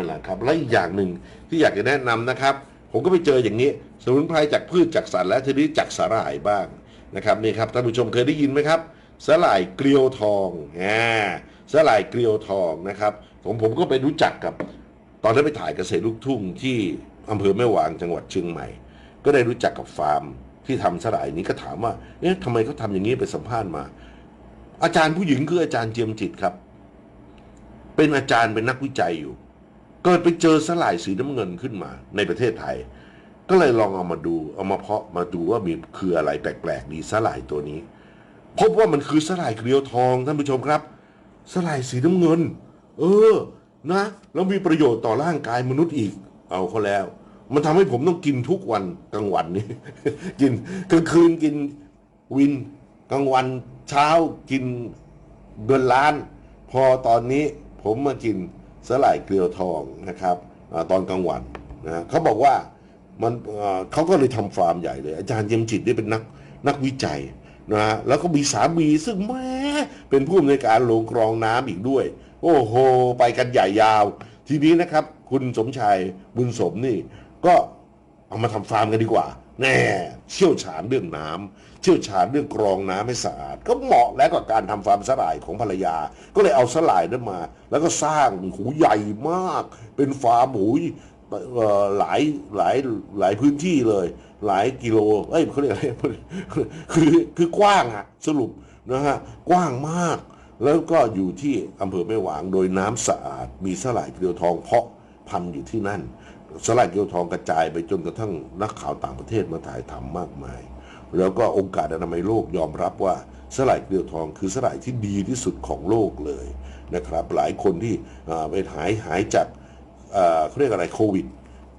นั่นแหละครับ และอีกอย่างหนึ่งที่อยากจะแนะนำนะครับ ผมก็ไปเจออย่างนี้สมุนไพรจากพืชจากสัตว์และทีนี้จากสาหร่ายบ้างนะครับนี่ครับท่านผู้ชมเคยได้ยินไหมครับสาหร่ายเกลียวทองอ่าสาหร่ายเกลียวทองนะครับผมผมก็ไปรู้จักกับ ตอนนั้นไปถ่ายเกษตรลูกทุ่งที่อำเภอแม่วางจังหวัดเชียงใหม่ ก็ได้รู้จักกับฟาร์มที่ทำสาหร่ายนี้ก็ถามว่าเอ๊ะทำไมเขาทำอย่างนี้ไปสัมภาษณ์มา อาจารย์ผู้หญิงคืออาจารย์เจียมจิตครับ เป็นอาจารย์เป็นนักวิจัยอยู่ เกิดไปเจอสลายสีน้ำเงินขึ้นมาในประเทศไทย ก็เลยลองเอามาดูเอามาเพาะมาดูว่ามีคืออะไรแปลกๆดีสลายตัวนี้ พบว่ามันคือสลายเกลียวทองท่านผู้ชมครับ สลายสีน้ำเงิน เออนะแล้วมีประโยชน์ต่อร่างกายมนุษย์อีก เอาเขาแล้ว มันทำให้ผมต้องกินทุกวันกลางวันนี่กินกลางคืนกินวินกลางวันเช้ากินเดือนล้าน พอตอนนี้ผมมากิน สลายเกลียวทองนะครับอตอนกลางวันนะเขาบอกว่ามันเขาก็เลยทำฟาร์มใหญ่เลย อาจารย์เยี่ยมจิตได้เป็นนักนักวิจัยนะฮะแล้วก็มีสามีซึ่งแม่เป็นผู้อำนวยการโรงกรองน้ำอีกด้วย โอ้โห ไปกันใหญ่ยาว ทีนี้นะครับ คุณสมชายบุญสมนี่ก็ เอามาทำฟาร์มกันดีกว่า แน่เชี่ยวชาญเรื่องน้ำเชี่ยวชาญเรื่องกรองน้ำให้สะอาด ก็เหมาะแล้วกับการทำฟาร์มสลายของภรรยา ก็เลยเอาสลายนั้นมา แล้วก็สร้างหูใหญ่มาก เป็นฟาร์มหูยหลายหลายหลายพื้นที่เลย หลายกิโลเอ้ยเขาเรียกอะไรคือคือกว้างอะสรุปนะฮะกว้างมาก แล้วก็อยู่ที่อำเภอแม่หวางโดยน้ำสะอาด มีสลายเกลียวทองเพาะพันธุ์อยู่ที่นั่น สลายเกลียวทองกระจายไปจนกระทั่งนักข่าวต่างประเทศมาถ่ายทำมากมาย แล้วก็องค์การอนามัยโลกยอมรับว่าสลายเกลียวทองคือสลายที่ดีที่สุดของโลกเลยนะครับ หลายคนที่ไปหายหายจากเขาเรียกอะไรโควิด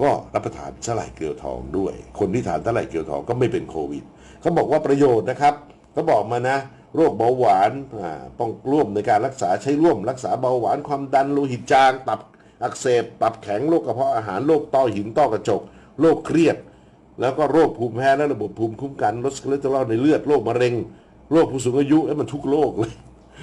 ก็รับประทานสลายเกลียวทองด้วย คนที่ทานสลายเกลียวทองก็ไม่เป็นโควิดเขาบอกว่าประโยชน์นะครับเขาบอกมานะโรคเบาหวานอ่าต้องร่วมในการรักษาใช้ร่วมรักษาเบาหวานความดันโลหิตจางตับ อักเสบตับแข็งโรคกระเพาะอาหารโรคต้อหินต้อกระจกโรคเครียด แล้วก็โรคภูมิแพ้และระบบภูมิคุ้มกันลดคอเลสเตอรอลในเลือดโรคมะเร็งโรคผู้สูงอายุไอ้มันทุกโรคเลย